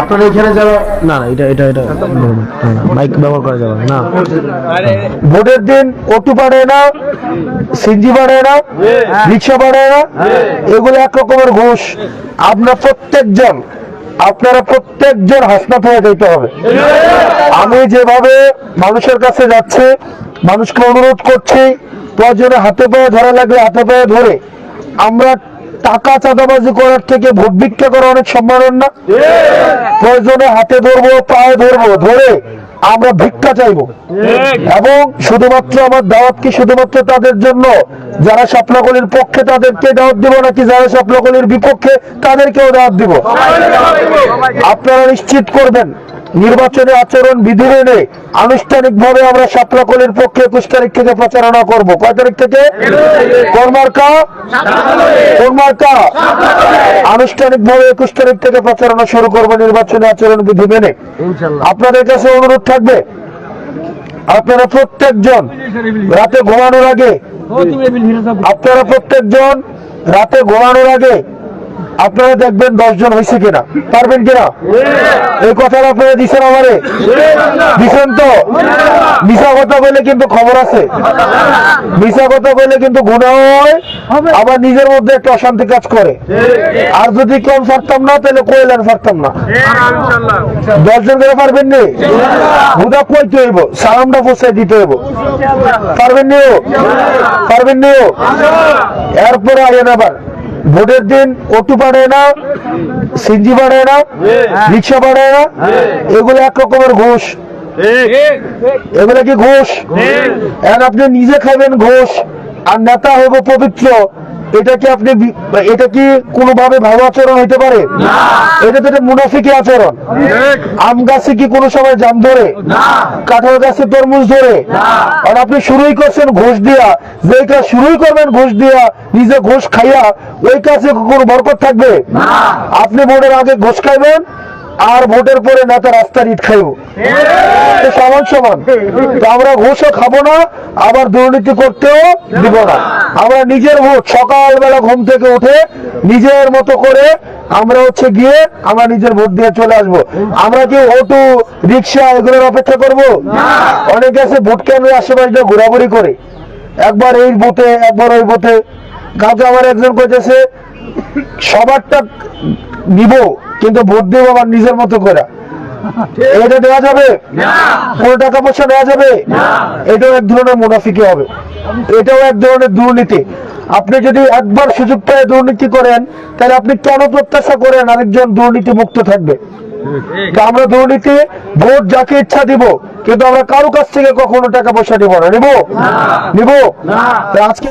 আপনারা এখানে যারা না না এটা এটা এটা মাইক ব্যবহার করা যাবে না। ভোটের দিন অটো বাড়ায় না সিনজি বাড়ায় না রিক্সা বাড়ায় না এগুলো এক রকমের ঘুষ। আপনার প্রত্যেকজন আপনারা প্রত্যেকজন হাসনাত হয়ে যেতে হবে। আমি যেভাবে মানুষের কাছে যাচ্ছে মানুষকে অনুরোধ করছি প্রয়োজনে হাতে পায়ে ধরা লাগলে হাতে পায়ে ধরে আমরা টাকা চাঁদাবাজি করার থেকে ভোট ভিক্ষা করা অনেক সম্মানন না? প্রয়োজনে হাতে ধরবো পায়ে ধরবো ধরে আমরা ভিক্ষা চাইব। এবং শুধুমাত্র আমার দাওয়াত কি শুধুমাত্র তাদের জন্য? যারা স্বপ্নগুলির পক্ষে তাদেরকে দাওয়াত দিব নাকি যারা স্বপ্নগুলির বিপক্ষে তাদেরকেও দাওয়াত দিব। আপনারা নিশ্চিত করবেন নির্বাচনী আচরণ বিধি মেনে আনুষ্ঠানিকভাবে আমরা স্বপ্নকলির পক্ষে একুশ তারিখ থেকে প্রচারণা করব। কয় তারিখ থেকে? কোন মার্কা কোন মার্কা আনুষ্ঠানিকভাবে একুশ তারিখ থেকে প্রচারণা শুরু করব নির্বাচনী আচরণ বিধি মেনে। আপনাদের কাছে অনুরোধ থাকবে? আপনারা প্রত্যেকজন রাতে ঘুমানোর আগে আপনারা প্রত্যেকজন রাতে ঘুমানোর আগে আপনারা দেখবেন দশজন হয়েছে কিনা? পারবেন কিনা? এই কথাটা আপনারা দিচ্ছেন আমারে? দিচ্ছেন তো? মিশা কথা বলে কিন্তু খবর আছে। মিশা কথা বলে কিন্তু গুণা হয়। আবার নিজের মধ্যে একটা অশান্তি কাজ করে। আর যদি কম পারতাম না তাহলে কইলেন পারতাম না। দশজন করে পারবেন নি? হুদা কইতে হইব? সালামটা পৌঁছাই দিতে হইব। পারবেন নিও পারবেন নিও এরপরে আইন আবার। ভোটের দিন অটু বাড়ায় না সিঞ্জি বাড়ায় না রিক্সা বাড়ায় না এগুলো এক রকমের ঘোষ। এগুলো কি ঘোষ? এখন আপনি নিজে খাবেন ঘোষ আর নেতা হইব পবিত্র। এটা কি আপনি এটা কি কোনোভাবে ভালো আচরণ হইতে পারে? এটা তো মুনাফিকি আচরণ। আম গাছে কি কোনো সময় জাম ধরে? কাঁঠাল গাছে তরমুজ ধরে? আর আপনি শুরুই করছেন ঘোষ দিয়া। যে কাজ শুরুই করবেন ঘোষ দিয়া নিজে ঘোষ খাইয়া ওই কাছে কোনো বরকত থাকবে? আপনি ভোটের আগে ঘোষ খাইবেন আর ভোটের পরে নেতা রাস্তার ইট খাইব। সমান সমান। তো আমরা ঘুষও খাব না আবার দুর্নীতি করতেও দিব না। আমরা নিজের ভোট সকালবেলা ঘুম থেকে উঠে নিজের মতো করে আমরা হচ্ছে গিয়ে আমরা নিজের ভোট দিয়ে চলে আসব। আমরা কি অটো রিক্সা এগুলোর অপেক্ষা করব? অনেকে আছে ভোট কেন্দ্রের আশেপাশে ঘোরাঘুরি করে? একবার এই বুথে একবার ওই বুথে। কাউকে আমার একজন কইতেছে সবারটা নিব কিন্তু ভোট দেবো আবার নিজের মতো করে। এটা দেওয়া যাবে? কোনো টাকা পয়সা দেওয়া যাবে? এটাও এক ধরনের মুনাফিকি হবে। এটাও এক ধরনের দুর্নীতি। আপনি যদি একবার সুযোগ পেয়ে দুর্নীতি করেন তাহলে আপনি কেন প্রত্যাশা করেন আরেকজন দুর্নীতি মুক্ত থাকবে? আমরা দুর্নীতি ভোট যাকে ইচ্ছা দিব কিন্তু আমরা কারও কাছ থেকে কখনো টাকা পয়সা নিব না। নিব? নিব? আজকে